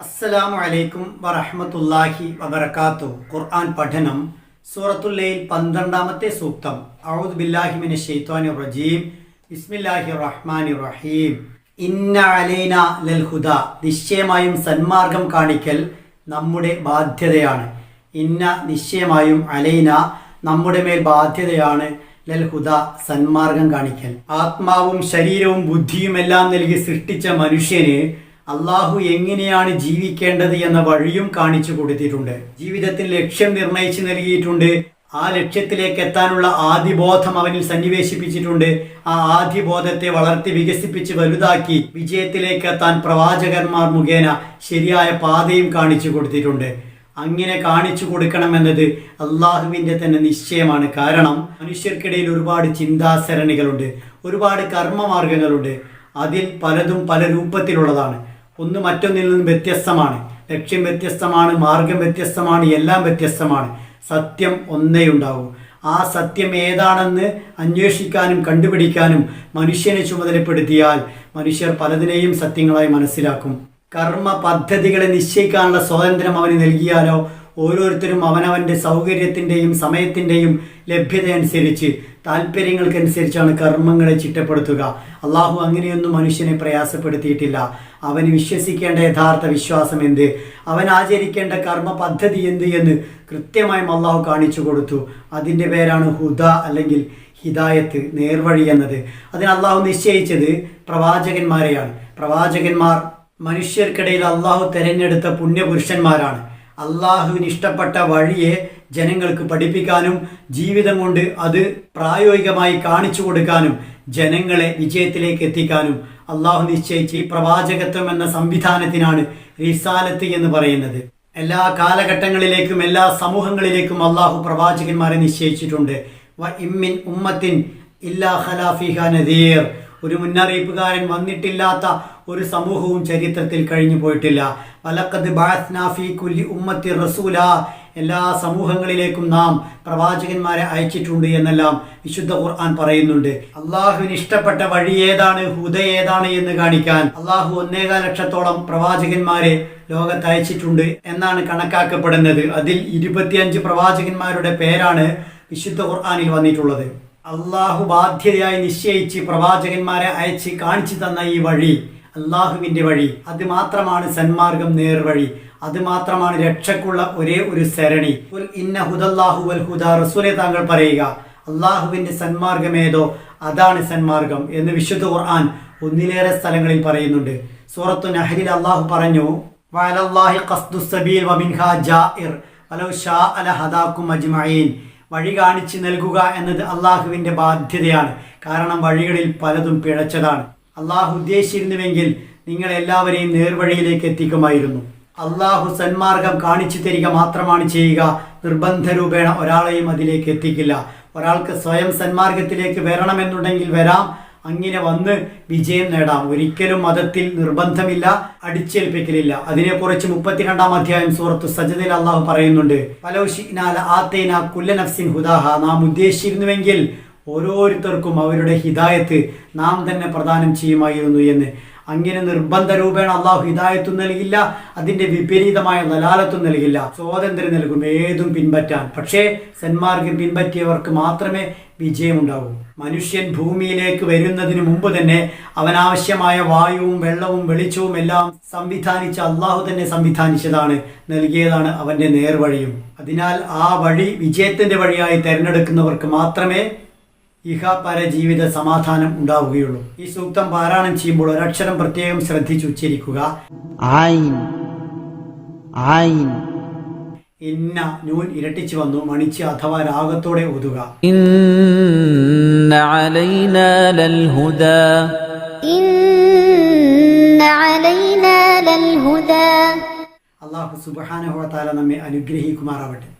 അസ്സലാമു അലൈക്കും വറഹ്മത്തുള്ളാഹി വബറകാത്തു ഖുർആൻ പഠനം സൂറത്തുല്ലയിൽ പന്ത്രണ്ടാമത്തെ സൂക്തം. ഔദ് ബില്ലാഹി ശൈത്വാനിർ റജീം. ബിസ്മില്ലാഹിർ റഹ്മാനിർ റഹീം. ഇന്ന അലൈന ലൽ ഹുദ. നിശ്ചയമായും സന്മാർഗം കാണിക്കൽ നമ്മുടെ ബാധ്യതയാണ്. ഇന്ന നിശ്ചയമായും അലൈന നമ്മുടെ മേൽ ബാധ്യതയാണ് ലൽ ഹുദ സന്മാർഗം കാണിക്കൽ. ആത്മാവും ശരീരവും ബുദ്ധിയും എല്ലാം നൽകി സൃഷ്ടിച്ച മനുഷ്യന് അള്ളാഹു എങ്ങനെയാണ് ജീവിക്കേണ്ടത് എന്ന വഴിയും കാണിച്ചു കൊടുത്തിട്ടുണ്ട്. ജീവിതത്തിൽ ലക്ഷ്യം നിർണയിച്ചു നൽകിയിട്ടുണ്ട്. ആ ലക്ഷ്യത്തിലേക്ക് എത്താനുള്ള ആദിബോധം അവനിൽ സന്നിവേശിപ്പിച്ചിട്ടുണ്ട്. ആ ആദിബോധത്തെ വളർത്തി വികസിപ്പിച്ച് വലുതാക്കി വിജയത്തിലേക്ക് എത്താൻ പ്രവാചകന്മാർ മുഖേന ശരിയായ പാതയും കാണിച്ചു കൊടുത്തിട്ടുണ്ട്. അങ്ങനെ കാണിച്ചു കൊടുക്കണമെന്നത് അള്ളാഹുവിന്റെ തന്നെ നിശ്ചയമാണ്. കാരണം മനുഷ്യർക്കിടയിൽ ഒരുപാട് ചിന്താസരണികളുണ്ട്. ഒരുപാട് കർമ്മമാർഗങ്ങളുണ്ട്. അതിൽ പലതും പല രൂപത്തിലുള്ളതാണ്. ഒന്ന് മറ്റൊന്നിൽ നിന്നും വ്യത്യസ്തമാണ്. ലക്ഷ്യം വ്യത്യസ്തമാണ് മാർഗം വ്യത്യസ്തമാണ് എല്ലാം വ്യത്യസ്തമാണ്. സത്യം ഒന്നേ ഉണ്ടാവൂ. ആ സത്യം ഏതാണെന്ന് അന്വേഷിക്കാനും കണ്ടുപിടിക്കാനും മനുഷ്യനെ ചുമതലപ്പെടുത്തിയാൽ മനുഷ്യർ പലതിനെയും സത്യങ്ങളായി മനസ്സിലാക്കും. കർമ്മ പദ്ധതികളെ നിശ്ചയിക്കാനുള്ള സ്വാതന്ത്ര്യം അവന് നൽകിയാലോ ഓരോരുത്തരും അവനവന്റെ സൗകര്യത്തിന്റെയും സമയത്തിന്റെയും ലഭ്യതയനുസരിച്ച് താല്പര്യങ്ങൾക്കനുസരിച്ചാണ് കർമ്മങ്ങളെ ചിട്ടപ്പെടുത്തുക. അള്ളാഹു അങ്ങനെയൊന്നും മനുഷ്യനെ പ്രയാസപ്പെടുത്തിയിട്ടില്ല. അവന് വിശ്വസിക്കേണ്ട യഥാർത്ഥ വിശ്വാസം എന്ത്? അവൻ ആചരിക്കേണ്ട കർമ്മ പദ്ധതി എന്ത് എന്ന് കൃത്യമായും അള്ളാഹു കാണിച്ചു കൊടുത്തു. അതിന്റെ പേരാണ് ഹുദ അല്ലെങ്കിൽ ഹിദായത്ത് നേർവഴി എന്നത്. അതിന് അള്ളാഹു നിശ്ചയിച്ചത് പ്രവാചകന്മാരെയാണ്. പ്രവാചകന്മാർ മനുഷ്യർക്കിടയിൽ അള്ളാഹു തിരഞ്ഞെടുത്ത പുണ്യപുരുഷന്മാരാണ്. അള്ളാഹുവിന് ഇഷ്ടപ്പെട്ട വഴിയെ ജനങ്ങൾക്ക് പഠിപ്പിക്കാനും ജീവിതം കൊണ്ട് അത് പ്രായോഗികമായി കാണിച്ചു കൊടുക്കാനും ജനങ്ങളെ വിജയത്തിലേക്ക് എത്തിക്കാനും അള്ളാഹു നിശ്ചയിച്ച ഈ പ്രവാചകത്വം എന്ന സംവിധാനത്തിനാണ് റിസാലത്ത് എന്ന് പറയുന്നത്. എല്ലാ കാലഘട്ടങ്ങളിലേക്കും എല്ലാ സമൂഹങ്ങളിലേക്കും അള്ളാഹു പ്രവാചകന്മാരെ നിശ്ചയിച്ചിട്ടുണ്ട്. വ ഇമ്മിൻ ഉമ്മത്തിൻ ഇല്ലാ ഖലാഫിഹ നദീർ. ഒരു മുന്നറിയിപ്പുകാരൻ വന്നിട്ടില്ലാത്ത ഒരു സമൂഹവും ചരിത്രത്തിൽ കഴിഞ്ഞു പോയിട്ടില്ല. വലക്കത് ബാസ്നാഫി കുല്ലി ഉമ്മത്തി റസൂല. എല്ലാ സമൂഹങ്ങളിലേക്കും നാം പ്രവാചകന്മാരെ അയച്ചിട്ടുണ്ട് എന്നെല്ലാം വിശുദ്ധ ഖുർആൻ പറയുന്നുണ്ട്. അള്ളാഹുവിന് ഇഷ്ടപ്പെട്ട വഴി ഏതാണ് ഹുദ ഏതാണ് എന്ന് കാണിക്കാൻ അള്ളാഹു ഒന്നേകാൽ ലക്ഷത്തോളം പ്രവാചകന്മാരെ ലോകത്ത് അയച്ചിട്ടുണ്ട് എന്നാണ് കണക്കാക്കപ്പെടുന്നത്. അതിൽ ഇരുപത്തിയഞ്ച് പ്രവാചകന്മാരുടെ പേരാണ് വിശുദ്ധ ഖുർആാനിൽ വന്നിട്ടുള്ളത്. അള്ളാഹു ബാധ്യതയായി നിശ്ചയിച്ച് പ്രവാചകന്മാരെ അയച്ച് കാണിച്ചു തന്ന ഈ വഴി അള്ളാഹുവിന്റെ വഴി. അത് മാത്രമാണ് സന്മാർഗം നേർവഴി അത് മാത്രമാണ് രക്ഷക്കുള്ള ഒരേ ഒരു സരണി. ഇന്ന ഹുദല്ലാഹു വൽ ഹുദ റസൂലെ താങ്കൾ പറയുക അള്ളാഹുവിന്റെ സന്മാർഗമേതോ അതാണ് സന്മാർഗം. എന്ന് വിശുദ്ധ ഖുർആൻ ഒന്നിലേറെ സ്ഥലങ്ങളിൽ പറയുന്നുണ്ട്. സൂറത്തു നഹരിൽ അള്ളാഹു പറഞ്ഞു ഖസ്ദു സബീൽ ജാഇർ. അല അജ്മഈൻ. വഴി കാണിച്ചു നൽകുക എന്നത് അള്ളാഹുവിന്റെ ബാധ്യതയാണ്. കാരണം വഴികളിൽ പലതും പിഴച്ചതാണ്. അള്ളാഹു ഉദ്ദേശിച്ചിരുന്നുവെങ്കിൽ നിങ്ങൾ എല്ലാവരെയും നേർവഴിയിലേക്ക് എത്തിക്കുമായിരുന്നു. അള്ളാഹു സന്മാർഗം കാണിച്ചു തരിക മാത്രമാണ് ചെയ്യുക. നിർബന്ധ രൂപേണ ഒരാളെയും അതിലേക്ക് എത്തിക്കില്ല. ഒരാൾക്ക് സ്വയം സന്മാർഗത്തിലേക്ക് വരണമെന്നുണ്ടെങ്കിൽ വരാം. അങ്ങനെ വന്ന് വിജയം നേടാം. ഒരിക്കലും മതത്തിൽ നിർബന്ധമില്ല അടിച്ചേൽപ്പിക്കലില്ല. അതിനെക്കുറിച്ച് മുപ്പത്തിരണ്ടാം അധ്യായം സൂറത്ത് സജദയിൽ അള്ളാഹു പറയുന്നുണ്ട്. പലൗഷിനാല ആത്തേന കുല്ല നഫ്സിൻ ഹുദാഹ. നാം ഉദ്ദേശിച്ചിരുന്നുവെങ്കിൽ ഓരോരുത്തർക്കും അവരുടെ ഹിദായത്ത് നാം തന്നെ പ്രദാനം ചെയ്യുമായിരുന്നു എന്ന്. അങ്ങനെ നിർബന്ധ രൂപേണ അള്ളാഹു ഹിദായത്തും നൽകില്ല അതിന്റെ വിപരീതമായ നലാലത്തും നൽകില്ല. സ്വാതന്ത്ര്യം നൽകും ഏതും പിൻപറ്റാൻ. പക്ഷേ സന്മാർഗം പിൻപറ്റിയവർക്ക് മാത്രമേ വിജയമുണ്ടാകൂ മനുഷ്യൻ ഭൂമിയിലേക്ക് വരുന്നതിന് മുമ്പ് തന്നെ അവനാവശ്യമായ വായുവും വെള്ളവും വെളിച്ചവും എല്ലാം സംവിധാനിച്ച അള്ളാഹു തന്നെ സംവിധാനിച്ചതാണ് നൽകിയതാണ് അവന്റെ നേർവഴിയും. അതിനാൽ ആ വഴി വിജയത്തിന്റെ വഴിയായി തിരഞ്ഞെടുക്കുന്നവർക്ക് മാത്രമേ ഇഹാപര ജീവിത സമാധാനം ഉണ്ടാവുകയുള്ളൂ. ഈ സൂക്തം പാരായണം ചെയ്യുമ്പോൾ ഒരക്ഷരം പ്രത്യേകം ശ്രദ്ധിച്ചു ഉച്ചരിക്കുക. ഇന്ന നൂൻ ഇരട്ടിച്ചു വന്നു മണിച്ച് അഥവാ രാഗത്തോടെ ഒതുക അള്ളാഹു സുബാനഹുവ നമ്മെ അനുഗ്രഹിക്കുമാറാവട്ടെ.